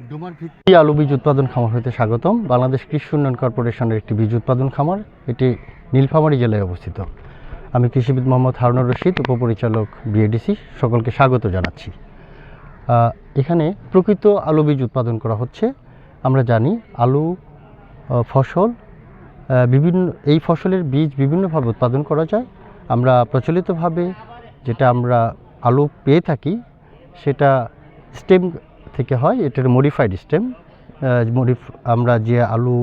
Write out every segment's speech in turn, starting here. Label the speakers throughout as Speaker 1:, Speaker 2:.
Speaker 1: ডুমার ভিত্তি আলু বীজ উৎপাদন খামার হতে স্বাগতম। বাংলাদেশ কৃষি উন্নয়ন কর্পোরেশনের একটি বীজ উৎপাদন খামার, এটি নীলফামারী জেলায় অবস্থিত। আমি কৃষিবিদ মোহাম্মদ হারুনুর রশিদ, উপপরিচালক বিএডিসি, সকলকে স্বাগত জানাচ্ছি। এখানে প্রকৃত আলু বীজ উৎপাদন করা হচ্ছে। আমরা জানি আলু ফসল বিভিন্ন, এই ফসলের বীজ বিভিন্নভাবে উৎপাদন করা যায়। আমরা প্রচলিতভাবে যেটা আমরা আলু পেয়ে থাকি, সেটা স্টেম থেকে হয় এটার মডিফাইড স্টেম আমরা যে আলু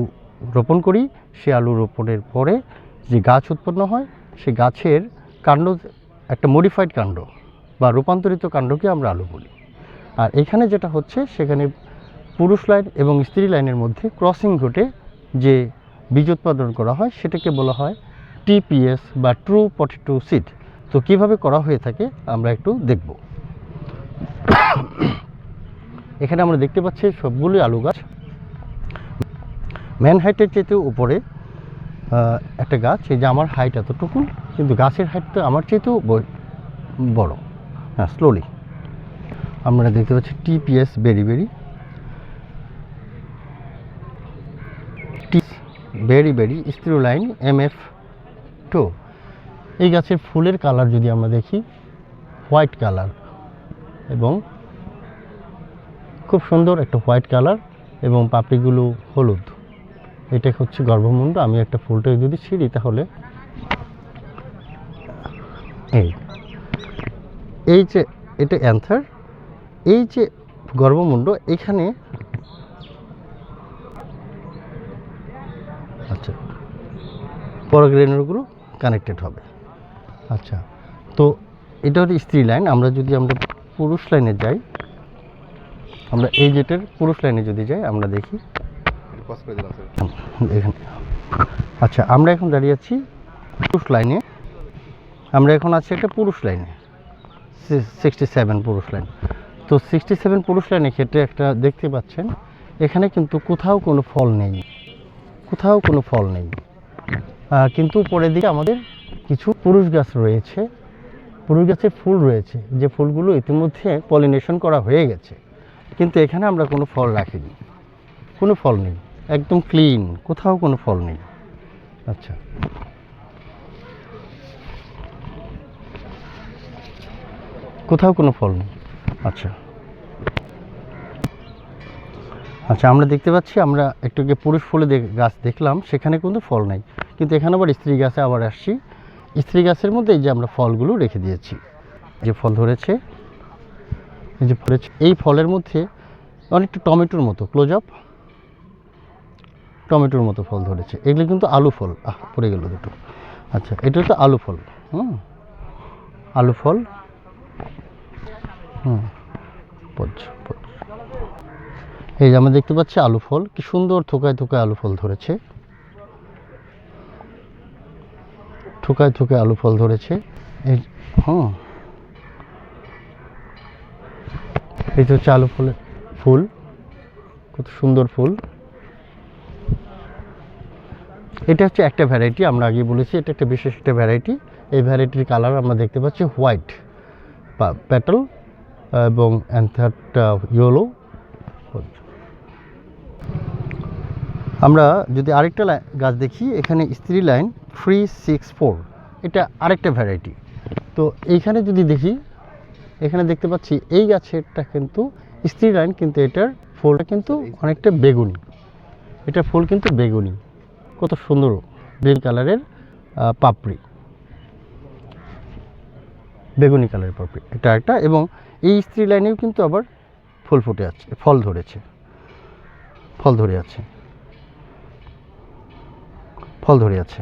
Speaker 1: রোপণ করি, সে আলু রোপণের পরে যে গাছ উৎপন্ন হয় সেই গাছের কাণ্ড, একটা মডিফাইড কাণ্ড বা রূপান্তরিত কাণ্ডকে আমরা আলু বলি। আর এখানে যেটা হচ্ছে, সেখানে পুরুষ লাইন এবং স্ত্রী লাইনের মধ্যে ক্রসিং ঘটে, যে বীজ উৎপাদন করা হয়, সেটাকে বলা হয় টিপিএস বা ট্রু পটেটো সিড তো কীভাবে করা হয়ে থাকে, আমরা একটু দেখব। এখানে আমরা দেখতে পাচ্ছি সবগুলোই আলু গাছ। ম্যান হাইটের চেয়েতে উপরে একটা গাছ, এই যে আমার হাইট এতটুকু, কিন্তু গাছের হাইট তো আমার চেয়েতেও বড়। হ্যাঁ স্লোলি আমরা দেখতে পাচ্ছি TPS berry berry T berry বেরি স্ত্রী লাইন এম এফ টু এই গাছের ফুলের কালার যদি আমরা দেখি হোয়াইট কালার এবং খুব সুন্দর একটা হোয়াইট কালার এবং পাপড়িগুলো হলুদ। এটা হচ্ছে গর্ভমুণ্ড। আমি একটা ফুলটা যদি ছিঁড়ি তাহলে। এই। এই যে এটা অ্যান্থার, এই যে গর্ভমুণ্ড, এখানে আচ্ছা পরগ্রেনুলগুলো কানেক্টেড হবে। আচ্ছা তো এটা হচ্ছে স্ত্রী লাইন, আমরা যদি আমরা পুরুষ লাইনে যাই আমরা এই জেটের পুরুষ লাইনে যদি যাই আমরা দেখি। এখানে। আচ্ছা আমরা এখন দাঁড়িয়ে আছি পুরুষ লাইনে। আমরা এখন আছি একটা পুরুষ লাইনে। সিক্সটি সেভেন পুরুষ লাইন। তো সিক্সটি সেভেন পুরুষ লাইনের ক্ষেত্রে একটা দেখতে পাচ্ছেন এখানে কিন্তু কোথাও কোনো ফল নেই। কোথাও কোনো ফল নেই। কিন্তু পরের দিকে আমাদের কিছু পুরুষ গাছ রয়েছে। পুরুষ গাছের ফুল রয়েছে। যে ফুলগুলো ইতিমধ্যে পলিনেশন করা হয়ে গেছে। কিন্তু এখানে আমরা কোনো ফল রাখিনি। কোনো ফল নেই। একদম ক্লিন কোথাও কোনো ফল নেই। আচ্ছা। কোথাও কোনো ফল নেই। আচ্ছা। আচ্ছা আমরা দেখতে পাচ্ছি, আমরা একটু গিয়ে পুরুষ ফুলে গাছ দেখলাম, সেখানে কিন্তু ফল নেই। কিন্তু এখানে আবার স্ত্রী গাছে আবার আসছি। স্ত্রী গাছের মধ্যে এই যে আমরা ফলগুলো রেখে দিয়েছি। যে ফল ধরেছে এই যে ফলেছে এই ফলের মধ্যে অনেকটা টমেটোর মতো ক্লোজ আপ টমেটোর মতো ফল ধরেছে। এগুলো কিন্তু আলু ফল। আহ, পড়ে গেল দুটো। আচ্ছা এটা তো আলু ফল। হুম? আলু ফল। হুম। এই যে আমরা দেখতে পাচ্ছি আলু ফল। কি সুন্দর থোকায় থোকায় আলু ফল ধরেছে। থোকায় থোকায় আলু ফল ধরেছে। এই হুম। তো হচ্ছে আলু ফলের ফুল, কত সুন্দর ফুল। এটা হচ্ছে একটা ভ্যারাইটি আমরা আগে বলেছি, এটা একটা বিশেষ একটা ভ্যারাইটি এই ভ্যারাইটির কালার আমরা দেখতে পাচ্ছি হোয়াইট প্যাটেল এবং অ্যান্থারটা ইয়েলো আমরা যদি আরেকটা গাছ দেখি, এখানে স্ত্রী লাইন থ্রি সিক্স ফোর এটা আরেকটা ভ্যারাইটি তো এইখানে যদি দেখি এখানে দেখতে পাচ্ছি এই গাছেরটা কিন্তু স্ত্রী লাইন কিন্তু এটার ফুলটা কিন্তু অনেকটা বেগুনি। এটার ফুল কিন্তু বেগুনি। কত সুন্দর বেগুনি কালারের পাপড়ি। বেগুনি কালারের পাপড়ি। এটা একটা এবং এই স্ত্রী লাইনেও কিন্তু আবার ফুল ফুটে আছে, ফল ধরেছে। ফল ধরে আছে। ফল ধরে আছে।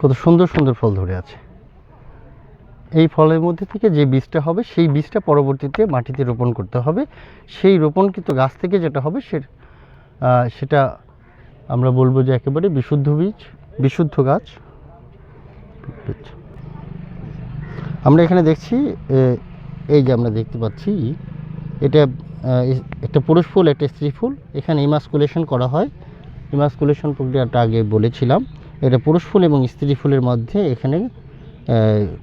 Speaker 1: কত সুন্দর সুন্দর ফল ধরে আছে। এই ফলের মধ্যে থেকে যে বীজটা হবে, সেই বীজটা পরবর্তীতে মাটিতে রোপণ করতে হবে। সেই রোপণকৃত গাছ থেকে যেটা হবে, সে সেটা আমরা বলব যে একেবারে বিশুদ্ধ বীজ, বিশুদ্ধ গাছ। আমরা এখানে দেখছি এই যে আমরা দেখতে পাচ্ছি, এটা একটা পুরুষ ফুল, একটা স্ত্রী ফুল। এখানে ইমাসকুলেশন করা হয়। ইমাসকুলেশন প্রক্রিয়াটা আগে বলেছিলাম। এটা পুরুষ ফুল এবং স্ত্রী ফুলের মধ্যে এখানে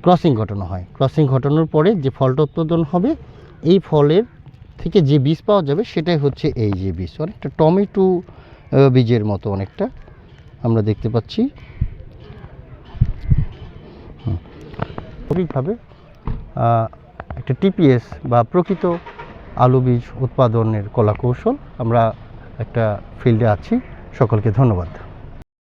Speaker 1: ক্রসিং ঘটানো হয়। ক্রসিং ঘটানোর পরে যে ফলটা উৎপাদন হবে, এই ফলের থেকে যে বীজ পাওয়া যাবে সেটাই হচ্ছে এই যে বীজ। অনেকটা টমেটো বীজের মতো অনেকটা আমরা দেখতে পাচ্ছি। সঠিকভাবে একটা টিপিএস বা প্রকৃত আলু বীজ উৎপাদনের কলা কৌশল আমরা একটা ফিল্ডে আছি। সকলকে ধন্যবাদ।